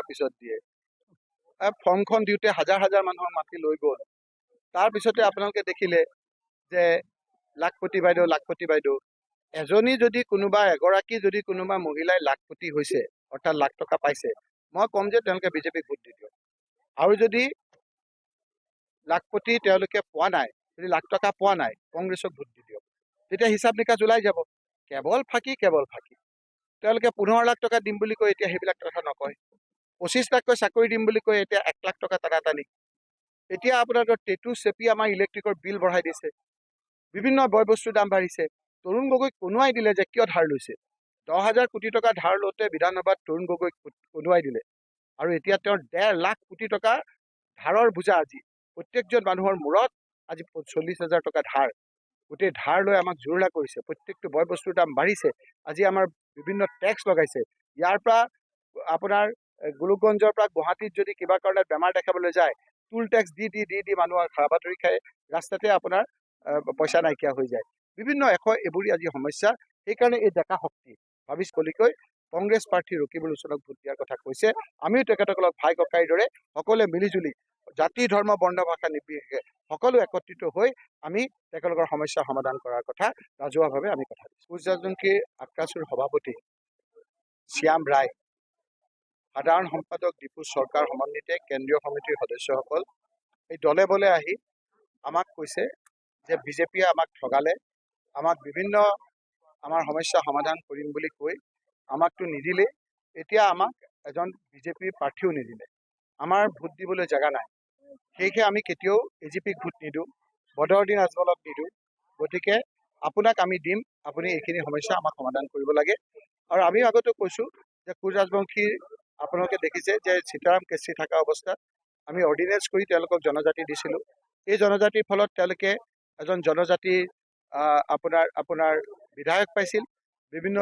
দিনৰ পিছত দিয়ে। ফৰ্মখন দিওঁতে হাজাৰ হাজাৰ মানুহৰ মাটি লৈ গ'ল। তাৰপিছতে আপোনালোকে দেখিলে যে লাখপতি বাইদেউ লাখপতি বাইদেউ এজনী যদি কোনোবা এগৰাকী যদি কোনোবা মহিলাই লাখপতি হৈছে অৰ্থাৎ লাখ টকা পাইছে মই ক'ম যে তেওঁলোকে বিজেপিক ভোট দি দিয়ক। আৰু যদি লাখপতি তেওঁলোকে পোৱা নাই যদি লাখ টকা পোৱা নাই কংগ্ৰেছক ভোট দি দিয়ক। তেতিয়া হিচাপ নিকাচ ওলাই যাব। কেৱল ফাঁকি কেৱল ফাঁকি। তেওঁলোকে পোন্ধৰ লাখ টকা দিম বুলি কৈ এতিয়া সেইবিলাক কথা নকয়। পঁচিছ লাখকৈ চাকৰি দিম বুলি কৈ এতিয়া এক লাখ টকা টানাটানি এতিয়া আপোনালোকৰ টেটু চেপি আমাৰ ইলেক্ট্ৰিকৰ বিল বঢ়াই দিছে। বিভিন্ন বয় বস্তুৰ দাম বাঢ়িছে। তৰুণ গগৈক কোনোৱাই দিলে যে কিয় ধাৰ লৈছে? দহ হাজাৰ কোটি টকা ধাৰ লওঁতে বিধানসভাত তৰুণ গগৈক কোনোৱাই দিলে। আৰু এতিয়া তেওঁৰ ডেৰ লাখ কোটি টকা ধাৰৰ বোজা আজি। প্ৰত্যেকজন মানুহৰ মূৰত আজি চল্লিছ হাজাৰ টকা ধাৰ। গোটেই ধাৰ লৈ আমাক জুৰুলা কৰিছে। প্ৰত্যেকটো বয় বস্তুৰ দাম বাঢ়িছে। আজি আমাৰ বিভিন্ন টেক্স লগাইছে। ইয়াৰ পৰা আপোনাৰ গোলোকগঞ্জৰ পৰা গুৱাহাটীত যদি কিবা কাৰণত বেমাৰ দেখাবলৈ যায় টুল টেক্স দি দি দি দি মানুহৰ হাবাথুৰি খাই ৰাস্তাতে আপোনাৰ পইচা নাইকিয়া হৈ যায়। বিভিন্ন এশ এইবোৰী আজি সমস্যা সেইকাৰণে এই ডেকা শক্তি ভাবিছ কলিকৈ কংগ্ৰেছ প্ৰাৰ্থী ৰকিবুল হুছেইনক ভোট দিয়াৰ কথা কৈছে। আমিও তেখেতসকলক ভাই ককাইৰ দৰে সকলোৱে মিলিজুলি জাতি ধৰ্ম বৰ্ণ ভাষা নিৰ্বিশেষে সকলো একত্ৰিত হৈ আমি তেখেতলোকৰ সমস্যা সমাধান কৰাৰ কথা ৰাজহুৱাভাৱে আমি কথা দিছোঁ সূৰ্যজংকীৰ আক্ৰাচুৰ সভাপতি শ্যাম ৰায়। সাধাৰণ সম্পাদক দীপু চৰকাৰ সমন্বিতে কেন্দ্ৰীয় সমিতিৰ সদস্যসকল এই দলে বলে আহি আমাক কৈছে যে বিজেপিয়ে আমাক ঠগালে আমাক বিভিন্ন আমাৰ সমস্যা সমাধান কৰিম বুলি কৈ আমাকতো নিদিলে এতিয়া আমাক এজন বিজেপিৰ প্ৰাৰ্থীও নিদিলে। আমাৰ ভোট দিবলৈ জেগা নাই। সেয়েহে আমি কেতিয়াও এ জি পিক ভোট নিদিওঁ বদৰুদ্দিন আজমলক নিদিওঁ গতিকে আপোনাক আমি দিম আপুনি এইখিনি সমস্যা আমাক সমাধান কৰিব লাগে। আৰু আমিও আগতে কৈছোঁ যে কোচ ৰাজবংশীৰ আপোনালোকে দেখিছে যে সীতাৰাম কেচি থকা অৱস্থাত আমি অৰ্ডিনেঞ্চ কৰি তেওঁলোকক জনজাতি দিছিলোঁ। এই জনজাতিৰ ফলত তেওঁলোকে এজন জনজাতিৰ আপোনাৰ আপোনাৰ বিধায়ক পাইছিল। বিভিন্ন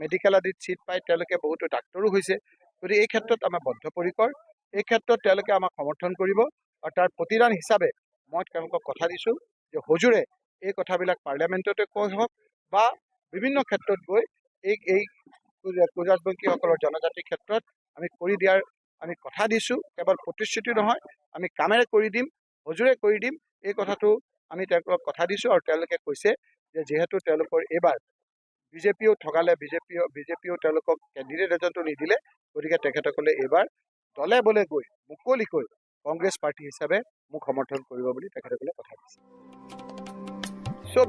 মেডিকেল আদিত ছিট পাই তেওঁলোকে বহুতো ডাক্তৰো হৈছে। গতিকে এই ক্ষেত্ৰত আমাৰ বদ্ধপৰিকৰ এই ক্ষেত্ৰত তেওঁলোকে আমাক সমৰ্থন কৰিব আৰু তাৰ প্ৰতিদান হিচাপে মই তেওঁলোকক কথা দিছোঁ যে হুজুৰে এই কথাবিলাক পাৰ্লিয়ামেণ্টতে কৈ হওক বা বিভিন্ন ক্ষেত্ৰত গৈ এই এই কোজাজবংশীসকলৰ জনজাতিৰ ক্ষেত্ৰত? আমি কৰি দিয়াৰ আমি কথা দিছোঁ কেৱল প্ৰতিশ্ৰুতি নহয় আমি কামেৰে কৰি দিম হুজুৰে কৰি দিম এই কথাটো আমি তেওঁলোকক কথা দিছোঁ আৰু তেওঁলোকে কৈছে যে যিহেতু তেওঁলোকৰ এইবাৰ বিজেপিয়েও ঠগালে বিজেপিও বিজেপিয়েও তেওঁলোকক কেণ্ডিডেট এজনটো নিদিলে গতিকে তেখেতসকলে এইবাৰ দলে বলে গৈ মুকলিকৈ কংগ্ৰেছ পাৰ্টী হিচাপে মোক সমৰ্থন কৰিব বুলি তেখেতসকলে কথা দিছে চব